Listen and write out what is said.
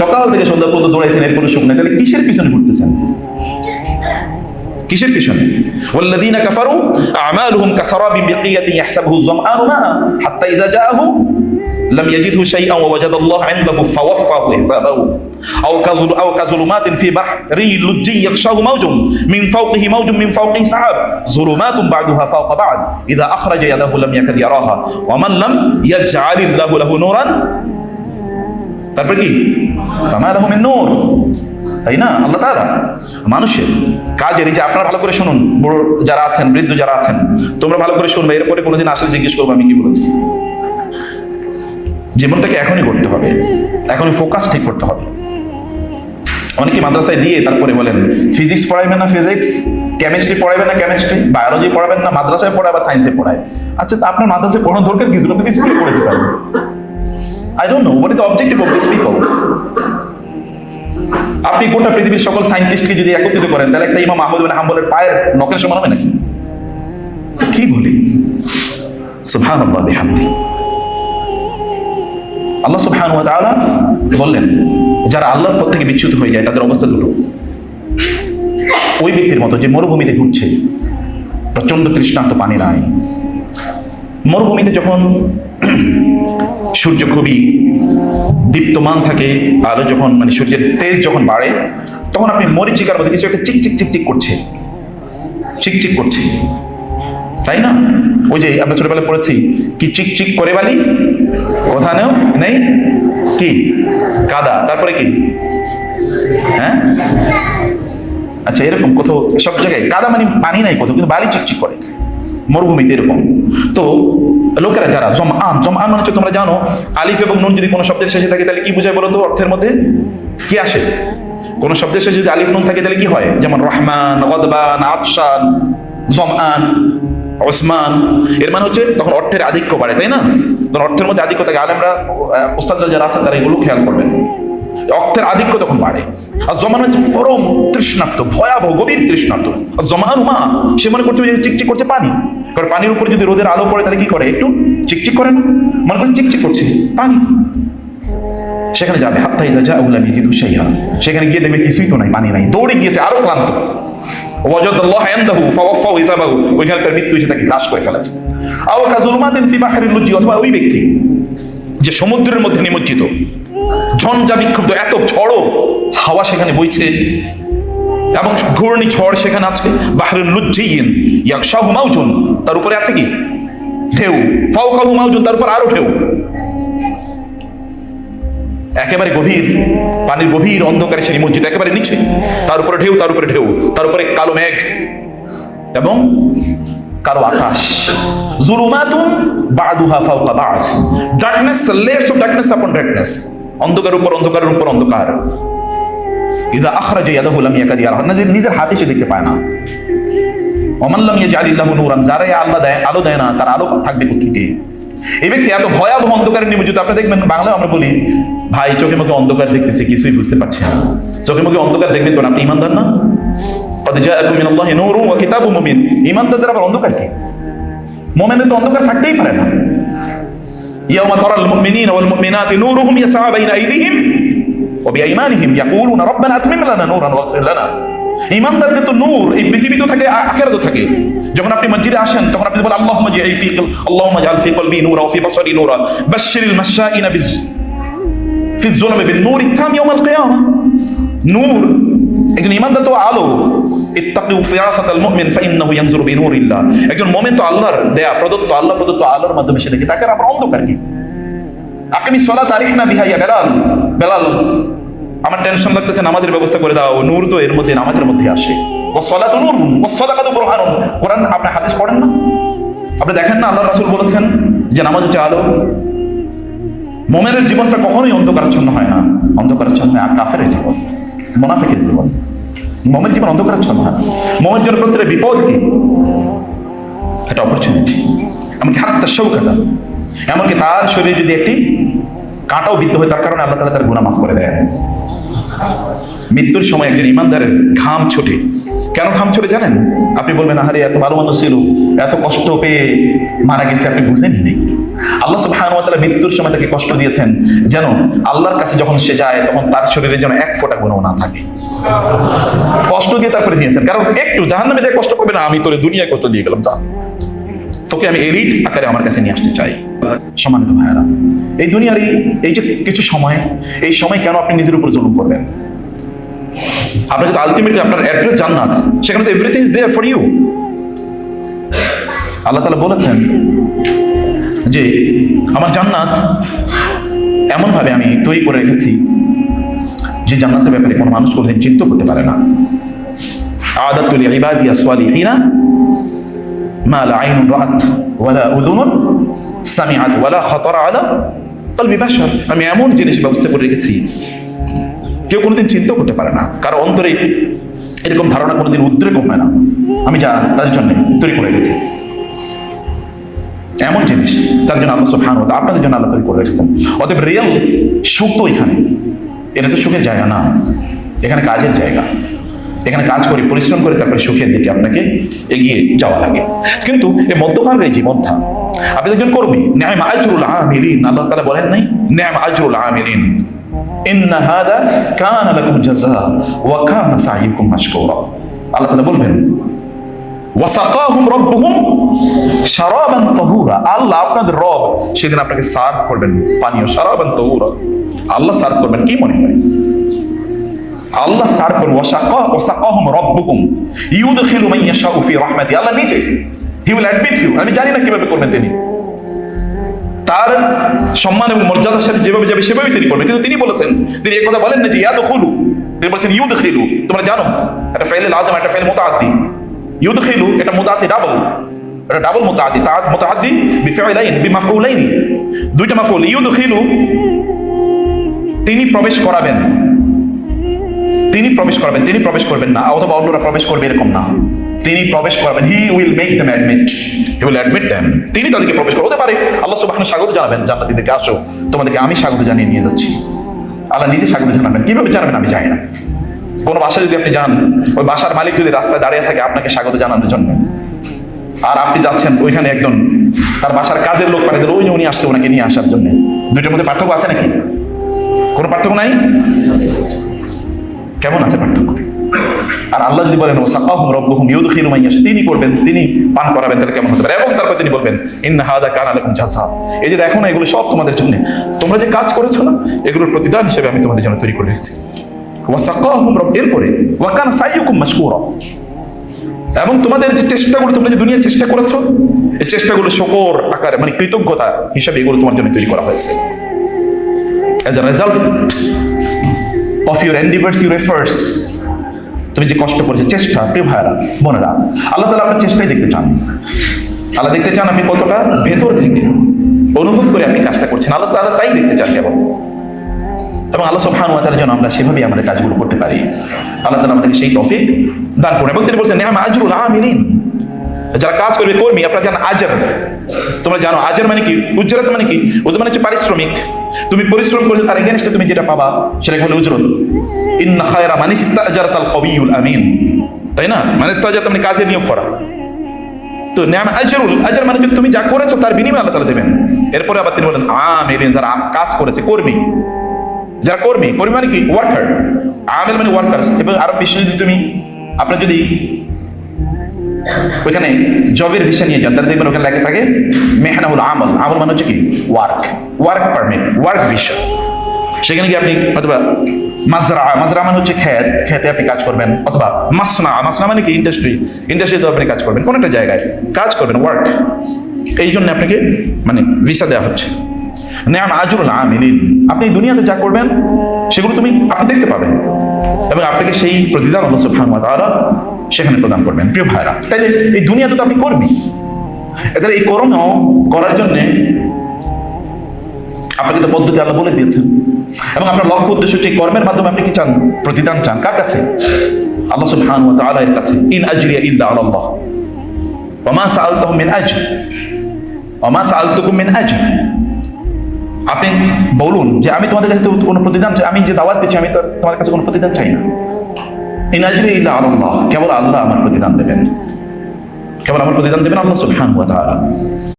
সকাল থেকে সন্ধ্যা পর্যন্ত দৌড়াইছেন এরপরে শুকনো তাহলে কিসের পিছনে ঘুরতেছেন কিসের পিছনে والذين كفروا اعمالهم كسراب بقية يحسبه الظمآن ماء حتى اذا جاءه لم يجده شيئا ووجد الله عنده فوفاه حسابه او كظل او كظلمات في بحر لجي يغشاه موج من فوقه موج من فوقه سحاب ظلمات بعضها فوق بعض اذا اخرج يده لم يكد يراها ومن لم يجعل الله له نورا তারপর কি? মিন নূর। তাই না? আল্লাহ তাআলা মানুষের কাজের এই যে আপনারা ভালো করে শুনুন, বড় যারা আছেন, বৃদ্ধ যারা আছেন, তোমরা ভালো করে শুনবে, এরপরে কোনোদিন আসলে জিজ্ঞেস করব আমি কি বলেছি। জীবনটাকে এখনই করতে হবে। এখনই ফোকাস ঠিক করতে হবে। অনেকে মাদ্রাসায় দিয়ে তারপরে বলেন ফিজিক্স পড়াইবেন না ফিজিক্স কেমিস্ট্রি পড়াইবেন না কেমিস্ট্রি বায়োলজি পড়াবেন না, মাদ্রাসায় পড়ায় বা সায়েন্সে পড়ায়? আচ্ছা আপনার মাদ্রাসায় পড়ানো দরকার কিছু আপনি স্কুলে পড়ে যেতে পারেন। I don't know what is the objective of this people আপনি গোটা পৃথিবীর সকল সায়েন্টিস্টকে যদি একত্রিত করেন, তাহলে একটা ইমাম আহমদ হাম্বলের পায়ের নখের সমান হবে নাকি? কি বলি? সুবহানাল্লাহ, বিহামদি। আল্লাহ সুবহান ওয়া বললেন, যারা আল্লাহর পথ থেকে বিচ্যুত হয়ে যায়, তাদের অবস্থা দুটো। ওই ব্যক্তির মতো যে মরুভূমিতে ঘুরছে প্রচণ্ড তৃষ্ণান্ত পানি নাই। মরুভূমিতে যখন সূর্য খুবই দীপ্তমান থাকে, আলো যখন মানে সূর্যের তেজ যখন বাড়ে, তখন আপনি মরিচিকার মধ্যে কিছু একটা চিকচিক চিক চিক চিক করছে। চিক চিক করছে। তাই না? ওই যে আমরা ছোটবেলায় পড়েছি, কি চিক চিক করে বালি? কথা নেও, নেই? কি? কাদা। তারপরে কি? হ্যাঁ? আচ্ছা এরকম কোথাও, সব জায়গায়। কাদা মানে পানি নাই কোথাও, কিন্তু বালি চিকচিক করে। মরুভূমিতে এরকম। তো লোকেরা যারা জম আন জম আন মানে হচ্ছে তোমরা জানো, আলিফ এবং নুন যদি কোনো শব্দের শেষে থাকে, তাহলে কি বোঝায় বলো তো অর্থের মধ্যে? কি আসে? কোন শব্দের শেষে যদি আলিফ, নুন থাকে, তাহলে কি হয়? যেমন রহমান, গদবান, আতশান জম আন ওসমান, এর মানে হচ্ছে তখন অর্থের আধিক্য বাড়ে, তাই না? তখন অর্থের মধ্যে আধিক্য থাকে। আলেমরা ওস্তাদরা যারা আছেন, তারা এগুলো খেয়াল করবেন। অর্থের আধিক্য তখন বাড়ে। আর জমান হচ্ছে পরম তৃষ্ণার্ত, ভয়াবহ, গভীর তৃষ্ণার্ত। আর জমান মা সে মনে করছে চিকচিক করছে পানি। কারণ পানির উপর যদি রোদের আলো পড়ে, তাহলে কি করে? একটু চিকচিক করে না? মনে করে চিকচিক করছে। পানি। সেখানে যাবে। হাত্তাই যা যা উলা নিজি দুসাইয়া সেখানে গিয়ে দেখবে কিছুই তো নাই, পানি নাই। দৌড়ে গিয়েছে, আরও ক্লান্ত। যে সমুদ্রের মধ্যে নিমজ্জিত। ঝঞ্ঝা বিক্ষুব্ধ, এত ঝড়ো হাওয়া সেখানে বইছে, এবং ঘূর্ণি ঝড় সেখানে আছে, বাহরুন লুজ্জিয়িন, ইয়াকশাহু মাউজুন, তার উপরে আছে কি? ঢেউ, ফাওকাহু মাউজুন, তার উপর আরও ঢেউ। একেবারে গভীর, পানির গভীর অন্ধকারে সেই নিমজ্জিত একেবারে নিচে, তার উপরে ঢেউ, তার উপরে ঢেউ, তার উপরে কালো মেঘ, এবং কালো আকাশ। জুলুমাতুন বাদুহা ফাওকা বাদ। Darkness layers of darkness upon darkness অন্ধকার উপর, অন্ধকারের উপর অন্ধকার। ইদা আখরাজা ইয়াদাহু লাম ইয়াকাদ ইয়ারাহা নিজের নিজের হাতে সে দেখতে পায় না। অমাল্লাম ইয়াজআলিল্লাহু নূরান। যারা আল্লাহ দেয়, আলো দেয় না, তার আলো থাকবে কোথেকে এই ব্যক্তি এত ভয়াবহ অন্ধকারে নিমজ্জিত। আপনি দেখবেন, বাংলায় আমরা বলি, ভাই, চোখে মুখে অন্ধকার দেখতেছে, কিছুই বুঝতে পারছে না। চোখে মুখে অন্ধকার দেখবেন তো আপনি ইমানদার না? কত জাআকুম মিনাল্লাহি নূরুন ওয়া কিতাবুম মুবিন। ইমানদারদের আবার অন্ধকার কি? মুমিনের তো অন্ধকার থাকতেই পারে না। ইয়াউমা তারাল মুমিনিনা ওয়াল মুমিনাতি নূরুহুম ইয়াসআ বাইনা আইদিহিম ওয়া বিআইমানিহিম ইয়াকুলুনা রাব্বানা আতমিম লানা নূরান ওয়াগফির লানা ইমানদারদের তো নূর এই পৃথিবীতে থাকে আখেরাতেও থাকে যখন আপনি মসজিদে আসেন তখন আপনি বলেন আল্লাহুম্মা জাই ফি কল আল্লাহুম্মা জাল ফি কলবি নূরা ওয়া ফি বাসারি নূরা বাশশিরিল মাশাইনা বিজ ফি যুলামি বিন নূর ইত্তাম ইয়াউমাল কিয়ামা নূর একজন ইমানদার তো আলো ইত্তাকিউ ফিরাসাতাল মুমিন ইয়ানজুরু বিনূরিল্লাহ। একজন মুমিন তো আল্লাহর দেয়া, প্রদত্ত আল্লাহ প্রদত্ত আলোর মাধ্যমে সে দেখে, তাকে অন্ধকার কি? সলাত আরিহনা বেলাল। বেলাল, আমার টেনশন লাগতেছে, নামাজের ব্যবস্থা করে দাও। নূর তো এর মধ্যে, নামাজের মধ্যে আসে। ও সলাত নূর ও সদাকাতু বুরহানুন। কোরআন, আপনি হাদিস পড়েন না? আপনি দেখেন না আল্লাহ রাসূল বলেছেন যে নামাজ হচ্ছে আলো? মোমেনের জীবনটা কখনোই অন্ধকারাচ্ছন্ন হয় না। অন্ধকারাচ্ছন্ন আর কাফের জীবন, মোনাফিকের জীবন। মোমের জীবন অন্ধকারাচ্ছন্ন হয় মোমের জন্য প্রত্যেকের বিপদ কি? একটা অপরচুনিটি এমনকি হাত্তা সৌকাতা এমনকি তার শরীরে যদি একটি কাঁটাও বিদ্ধ হয়, তার কারণে আল্লাহ তালা তার গুণা মাফ করে দেয় মৃত্যুর সময় একজন ইমানদারের ঘাম ছোটে। কেন ঘাম ছোটে জানেন? আপনি বলবেন, আহারে, এত ভালো মানুষ ছিল, এত কষ্ট পেয়ে মারা গেছে, আপনি বুঝেনি নেই। আল্লাহ সুবহানাহু ওয়া তাআলা মৃত্যুর সময় তাকে কষ্ট দিয়েছেন। যেন আল্লাহর কাছে যখন সে যায়, তখন তার শরীরে যেন এক ফোঁটা গুণও না থাকে। কষ্ট দিয়ে তারপরে দিয়েছেন কারণ একটু জাহান্নামে যে কষ্ট পাবে না, আমি তোরে দুনিয়ায় কষ্ট দিয়ে গেলাম, যা। তোকে আমি এলিট আকারে আমার কাছে নিয়ে আসতে চাই। সম্মানিত ভাইয়ারা, এই দুনিয়ার এই যে কিছু সময়, এই সময় কেন আপনি নিজের উপর জুলুম করবেন? আপনাকে তো আলটিমেটলি আপনার অ্যাড্রেস জান্নাত, সেখানে তো everything is there for you Allah তালা বলেছেন যে আমার জান্নাত এমনভাবে আমি তৈরি করে রেখেছি যে জান্নাতের ব্যাপারে কোনো মানুষ কোনোদিন চিন্তা করতে পারে না। আদাতুল ইবাদিয়া সালিহিনা মা লা আইনুন রাআত ওয়ালা উযুনুন সামিআত ওয়ালা খাতারা আলা কলবি বাশার। আমি এমন জিনিস ব্যবস্থা করে রেখেছি, কেউ কোনোদিন চিন্তা করতে পারে না। কারও অন্তরে এরকম ধারণা কোনোদিন উদ্রেক হয় না। আমি যা তাদের জন্য তৈরি করে রেখেছি। এমন জিনিস, তার জন্য আল্লাহ সুবহান আপনাদের জন্য আল্লাহ তৈরি করে রেখেছেন। অতএব রিয়েল সুখ তো এখানে। এটা তো সুখের জায়গা না। এখানে কাজের জায়গা। এখানে কাজ করে, পরিশ্রম করে, তারপরে সুখের দিকে আপনাকে এগিয়ে যাওয়া লাগে। কিন্তু এই মধ্যকালের এই জীবনটা, আপনি একজন কর্মী ন্যায় আজরুল আমিলিন, আল্লাহ তালা বলেন নাই? ন্যায় আজরুল মাশকুরা। আল্লাহ তাআলা বলবেন আল্লাহ রব সেদিন আপনাকে করবেন, পানীয় শারাবান আল্লাহ করবেন, কি মনে হয়? আল্লাহ আল্লাহ নিজে আমি কীভাবে করবেন তিনি। তার সম্মান এবং মর্যাদার সাথে যেভাবে যাবে, সেভাবেই তিনি করবেন। কিন্তু তিনি বলেছেন, তিনি কথা বলেন না যে ইয়াদ খুলু তিনি বলেছেন ইউদ খিলু তোমরা জানো, একটা ফেলে লাজম একটা ফেলে মোতাদ্দি ইউদ খিলু এটা মোতাদ্দি ডাবল এটা ডাবল মোতাদ্দি তা মোতাদ্দি বিফাইলাইন বিমাফউলাইনি দুইটা মাফউল ইউদ খিলু তিনি প্রবেশ করাবেন। তিনি প্রবেশ করবেন, তিনি প্রবেশ করবেন না। অথবা অন্যরা প্রবেশ করবে এরকম না। তিনি প্রবেশ করবেন। He will make them admit he will admit them তিনি তাদেরকে প্রবেশ করতে পারে। আল্লাহ সুবহানাহু স্বাগত জানাবেন জান্নাতীদেরকে আসো। তোমাদেরকে আমি স্বাগত জানিয়ে নিয়ে যাচ্ছি। আল্লাহ নিজে স্বাগত জানাবেন। কীভাবে জানাবেন আমি জানি না। কোনো বাসা যদি আপনি যান ওই বাসার মালিক যদি রাস্তায় দাঁড়িয়ে থাকে, আপনাকে স্বাগত জানানোর জন্য। আর আপনি যাচ্ছেন ওইখানে একজন, তার বাসার কাজের লোক পাঠিয়ে ওই উনি আসছে ওনাকে নিয়ে আসার জন্য। দুইটার মধ্যে পার্থক্য আছে নাকি? কোনো পার্থক্য নাই? কেমন আছে পার্থক্য? আর আল্লাহ যদি বলেন ইয়াশা তিনি করবেন, তিনি পান করাবেন তাহলে কেমন হতে পারে? এবং তারপর তিনি বলবেন, ইন্না হাদা কানা লাকুম এই যে দেখো না, এগুলো সব তোমাদের জন্য। তোমরা যে কাজ করেছ না, এগুলোর প্রতিদান হিসেবে আমি তোমাদের জন্য তৈরি করে রেখেছি। এরপরে এবং তোমাদের যে চেষ্টাগুলো তোমরা যে দুনিয়ার চেষ্টা করেছ, এই চেষ্টাগুলো শকর, আকারে মানে কৃতজ্ঞতা হিসাবে এগুলো তোমার জন্য তৈরি করা হয়েছে। As a result of your endeavours your efforts তুমি যে কষ্ট করেছ, চেষ্টা, প্রিয় ভাইরা বোনেরা, আল্লাহ তালা আপনার চেষ্টাই দেখতে চান। আল্লাহ দেখতে চান আপনি কতটা ভেতর থেকে অনুভব করে আপনি কাজটা করছেন। আল্লাহ তালা তাই দেখতে চান কেবল। এবং আল্লাহ সবহান ওয়াতার জন্য আমরা সেভাবেই আমাদের কাজগুলো করতে পারি। আল্লাহ তালা আমাদেরকে সেই তফিক দান করুন। এবং তিনি বলছেন, নেহাম আজরুল আমিরিন। যারা কাজ করবে, কর্মী, আপনারা জানো আজার। তোমরা জানো, আজার মানে কি? উজ্জরত মানে কি? উজ্জর মানে হচ্ছে পারিশ্রমিক। তুমি পরিশ্রম করেছ, তার এগেনস্টে তুমি যেটা পাবা, সেটাকে বলে উজরত। ইন্না খায়রা মানিস্তাজার তাল কবিউল আমিন। তাই না? মানিস্তাজার মানে কাজে নিয়োগ করা। তো ন্যাম আজরুল, আজর মানে তুমি যা করেছ, তার বিনিময়ে আল্লাহ তালা দেবেন। এরপরে আবার তিনি বলেন, আমিরিন, যারা কাজ করেছে, কর্মী। যারা কর্মী কর্মী মানে কি? ওয়ার্কার আমেল মানে ওয়ার্কার এবং আরও বেশি যদি তুমি, আপনার যদি ওইখানে জবের ভিসা নিয়ে যান, তাহলে দেখবেন ওখানে লেখা থাকে মেহনাউল আমল। আমল মানে হচ্ছে কি? Work work permit work visa সেখানে গিয়ে আপনি অথবা মাজরা মাজরা মানে হচ্ছে খেত খেতে আপনি কাজ করবেন, অথবা মাসনা মাসনা মানে কি? ইন্ডাস্ট্রি ইন্ডাস্ট্রিতে আপনি কাজ করবেন, কোনো একটা জায়গায় কাজ করবেন ওয়ার্ক এই জন্য আপনাকে মানে ভিসা দেওয়া হচ্ছে। নেয়াম আজরুল আমিলিন আপনি দুনিয়াতে যা করবেন, সেগুলো তুমি আপনি দেখতে পাবেন। এবং আপনাকে সেই প্রতিদান আল্লাহ সুবহানাহু ওয়া তাআলা সেখানে প্রদান করবেন। প্রিয় ভাইরা তাইলে এই দুনিয়াতে তো আপনি করবি তাহলে এই কর্ম করার জন্যে আপনাকে তো পদ্ধতি আল্লাহ বলে দিয়েছেন। এবং আপনার লক্ষ্য উদ্দেশ্য এই কর্মের মাধ্যমে আপনি কি চান? প্রতিদান চান। কার কাছে? আল্লাহ সুবহানাহু ওয়া তাআলা এর কাছে। ইন আজরিয়া ইল্লা আলাল্লাহ ওয়া মা সাআলতুহুম মিন আজর। ওয়া মা সাআলতুকুম মিন আজর। আপনি বলুন যে আমি তোমাদের কাছে কোনো প্রতিদান আমি যে দাওয়াত দিচ্ছি, আমি তোমার তোমাদের কাছে কোনো প্রতিদান চাই না। ইনাজরি ইল্লা আল্লাহ কেবল আল্লাহ আমার প্রতিদান দেবেন। কেবল আমার প্রতিদান দেবেন আল্লাহ সুবহানাহু ওয়া তাআলা।